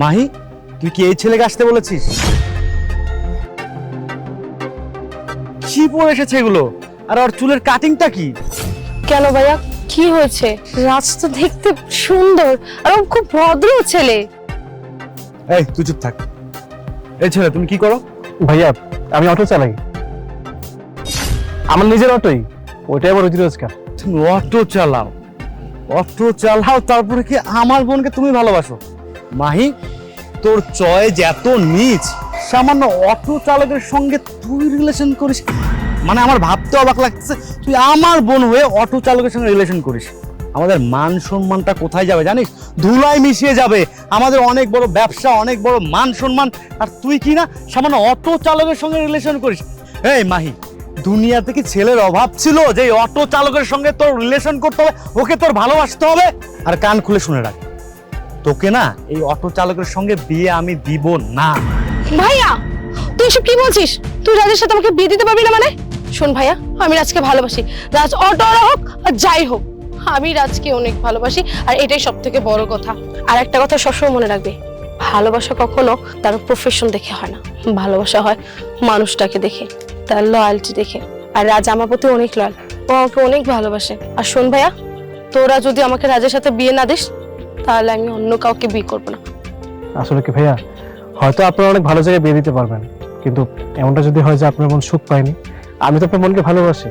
মাহি তুই কি এই ছেলেকে আসতে বলেছিস? কি পরে এসেছে এগুলো? আর ওর চুলের কাটিংটা কি? কেন ভাইয়া? কি হয়েছে? রাজ তো দেখতে সুন্দর আর ও খুব ভদ্র ছেলে। এই তুই চুপ থাক। এই ছেলে তুমি কি করো? ভাইয়া আমি অটো চালাই। আমার নিজের অটোই। ওইটাই আমার রুজি রোজগার। তুমি অটো চালাও। অটো চালাও তারপরে কি আমার বোনকে তুমি ভালোবাসো? মাহি, তোর চয়েস এত নিচ, সামান্য অটো চালকের সঙ্গে তুই রিলেশন করিস মানে আমার ভাবতে অবাক লাগছে তুই আমার বোন হয়ে অটো চালকের সঙ্গে রিলেশন করিস। আমাদের মান সম্মানটা কোথায় যাবে জানিস? ধুলায় মিশিয়ে যাবে। আমাদের অনেক বড় ব্যবসা, অনেক বড় মান সম্মান, আর তুই কি না সামান্য অটো চালকের সঙ্গে রিলেশন করিস? এই মাহি দুনিয়া কি ছেলের অভাব ছিল যে অটো চালকের সঙ্গে তোর রিলেশন করতে হবে, ওকে তোর ভালোবাসতে হবে। আর কান খুলে শুনে রাখ, তোকে না এই অটো চালকের সঙ্গে বিয়ে আমি দিব না। ভাইয়া, তুই এসব কি বলছিস? তুই রাজের সাথে আমাকে বিয়ে দিতে পারবি না মানে? শোন ভাইয়া, আমি রাজকে ভালোবাসি। রাজ অটো হোক আর যাই হোক, আমি রাজকে অনেক ভালোবাসি, আর এটাই সব থেকে বড় কথা। আর একটা কথা সবসময় মনে রাখবে, ভালোবাসা কখনো তার প্রফেশন দেখে হয় না। ভালোবাসা হয় মানুষটাকে দেখে। তার লয়ালটি দেখে। আর রাজ আমার প্রতি অনেক লয়াল ও আমাকে অনেক ভালোবাসে। আর শোন ভাইয়া, তোরা যদি আমাকে রাজের সাথে বিয়ে না দিস, তাহলে আমি অন্য কাউকে বিয়ে করব না। আসলে কি ভাইয়া, হয়তো আপনারা অনেক ভালো জায়গায় বিয়ে দিতে পারবেন। কিন্তু এমনটা যদি হয় যে আপনার মন সুখ পায়নি, আমি তো আপনার মনকে ভালোবাসি।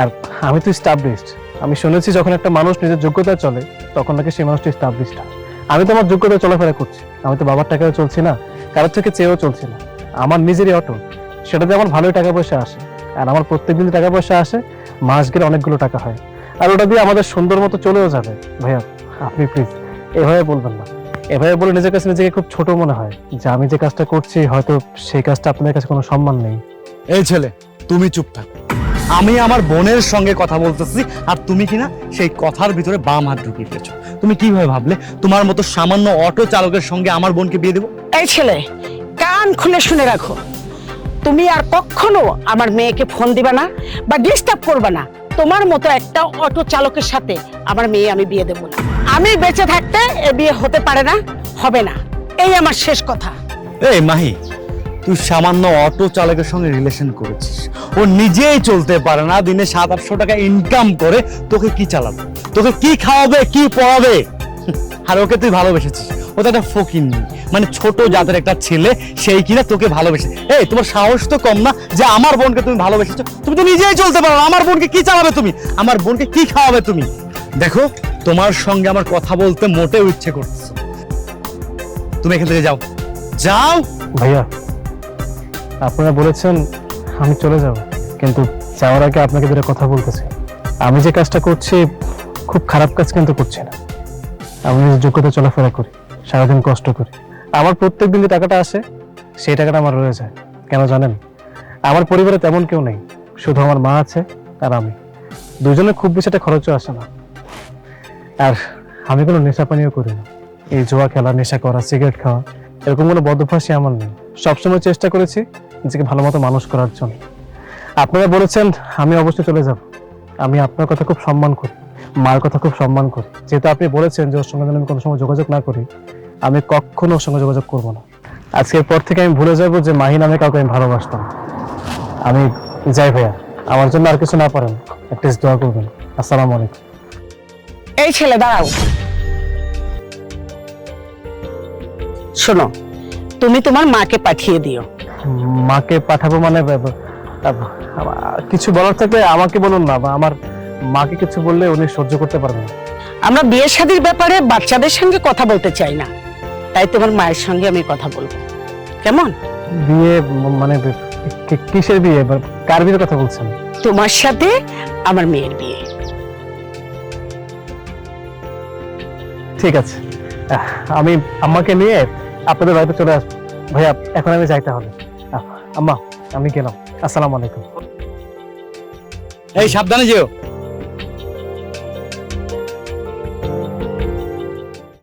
আর আমি তো স্টাবলিশড আমি শুনেছি যখন একটা মানুষ নিজের যোগ্যতায় চলে, তখন নাকি সেই মানুষটি স্টাবলিশড হয় আমি তো আমার যোগ্যতায় চলাফেরা করছি। আমি তো বাবার টাকাও চলছি না, কারোর থেকে চেয়েও চলছি না। আমার নিজেরই অটো সেটাতে আমার ভালোই টাকা পয়সা আসে। আর আমার প্রত্যেকদিন যে টাকা পয়সা আসে মাস গেলে অনেকগুলো টাকা হয়। আর ওটা দিয়ে আমাদের সুন্দর মতো চলেও যাবে। ভাইয়া আপনি প্লিজ এভাবে বলবেন না। এভাবে বলে নিজের কাছে নিজেকে খুব ছোট মনে হয় যে আমি যে কাজটা করছি হয়তো সেই কাজটা আপনার কাছে কোনো সম্মান নেই। এই ছেলে তুমি চুপ থাক। আমি আমার বোনের সঙ্গে কথা বলতেছি আর তুমি কিনা সেই কথার ভিতরে বাম হাত ঢুকিয়ে দিয়েছ। তুমি কীভাবে ভাবলে তোমার মতো সামান্য অটো চালকের সঙ্গে আমার বোনকে বিয়ে দেবো? এই ছেলে কান খুলে শুনে রাখো। তুমি আর কখনো আমার মেয়েকে ফোন দিবা না বা ডিস্টার্ব করবে না। তোমার মতো একটা অটো চালকের সাথে আমার মেয়ে আমি বিয়ে দেবো না। আমি বেঁচে থাকতে এ বিয়ে হতে পারে না, হবে না। এই আমার শেষ কথা। এই মাহি, তুই সামান্য অটো চালকের সঙ্গে রিলেশন করেছিস। ও নিজেই চলতে পারে না, দিনে সাত আটশো টাকা ইনকাম করে তোকে কি চালাবে? তোকে কি খাওয়াবে, কি পড়াবে? আর ওকে তুই ভালোবেসেছিস। ও তো একটা ফকির মানে ছোট জাতের একটা ছেলে, সেই কিনা তোকে ভালোবেসে এই, তোমার সাহস তো কম না যে আমার বোনকে তুমি ভালোবেসেছো। তুমি তো নিজেই চলতে পারো আমার বোনকে কি চালাবে তুমি? আমার বোনকে কি খাওয়াবে তুমি? দেখো, তোমার সঙ্গে আমার কথা বলতে মোটেও ইচ্ছে করতেছে তুমি এখান থেকে যাও। যাও! ভাইয়া, আপনারা বলেছেন আমি চলে যাব, কিন্তু যাওয়ার আগে আপনাকে দুটো কথা বলতেছি। আমি যে কাজটা করছি, খুব খারাপ কাজ কিন্তু করছি না। আমি নিজের যোগ্যতা চলাফেরা করি, সারাদিন কষ্ট করি। আমার প্রত্যেক দিন যে টাকাটা আসে, সেই টাকাটা আমার রয়ে যায়। কেন জানেন? আমার পরিবারে তেমন কেউ নেই, শুধু আমার মা আছে আর আমি। দুজনে খুব বেশি একটা খরচও আসে না। আর আমি কোনো নেশা পানীয় করি না। এই জোয়া খেলা, নেশা করা, সিগারেট খাওয়া, এরকম কোনো বদভ্যাসই আমার নেই। সবসময় চেষ্টা করেছি নিজেকে ভালো মতো মানুষ করার জন্য। আপনারা বলেছেন, আমি অবশ্যই চলে যাব। আমি আপনার কথা খুব সম্মান করি। মার কথা খুব সম্মান করি। যেহেতু আপনি বলেছেন যে ওর সঙ্গে যেন আমি কোনো সময় যোগাযোগ না করি আমি কখনো ওর সঙ্গে যোগাযোগ করব না। আজকের পর থেকে আমি ভুলে যাব যে মাহি নামে কাউকে আমি ভালোবাসতাম। আমি যাই ভাইয়া আমার জন্য আর কিছু না পারেন অ্যাটলিস্ট দোয়া করবেন। আসসালামু আলাইকুম। এই ছেলে দাঁড়াও। শোনো তুমি তোমার মাকে পাঠিয়ে দিও। মাকে পাঠাবো মানে কিছু বলার থাকলে আমাকে বলুন না বা আমার মাকে কিছু বললে উনি সহ্য করতে পারবেন না। আমরা বিয়ে শাদীর ব্যাপারে বাচ্চাদের সঙ্গে কথা বলতে চাই না। তাই তোমার মায়ের সঙ্গে আমি কথা বলব। কেমন? বিয়ে মানে কি- কিসের বিয়ে? বা কার বিয়ের কথা বলছেন? তোমার সাথে আমার মেয়ের বিয়ে। ঠিক আছে। আহ, আমি আম্মাকে নিয়ে আপনাদের বাড়িতে চলে আসব ভাইয়া এখন আমি যাইতে হবে আহ, আম্মা আমি গেলাম। আসসালামু আলাইকুম। এই সাবধানে যেও।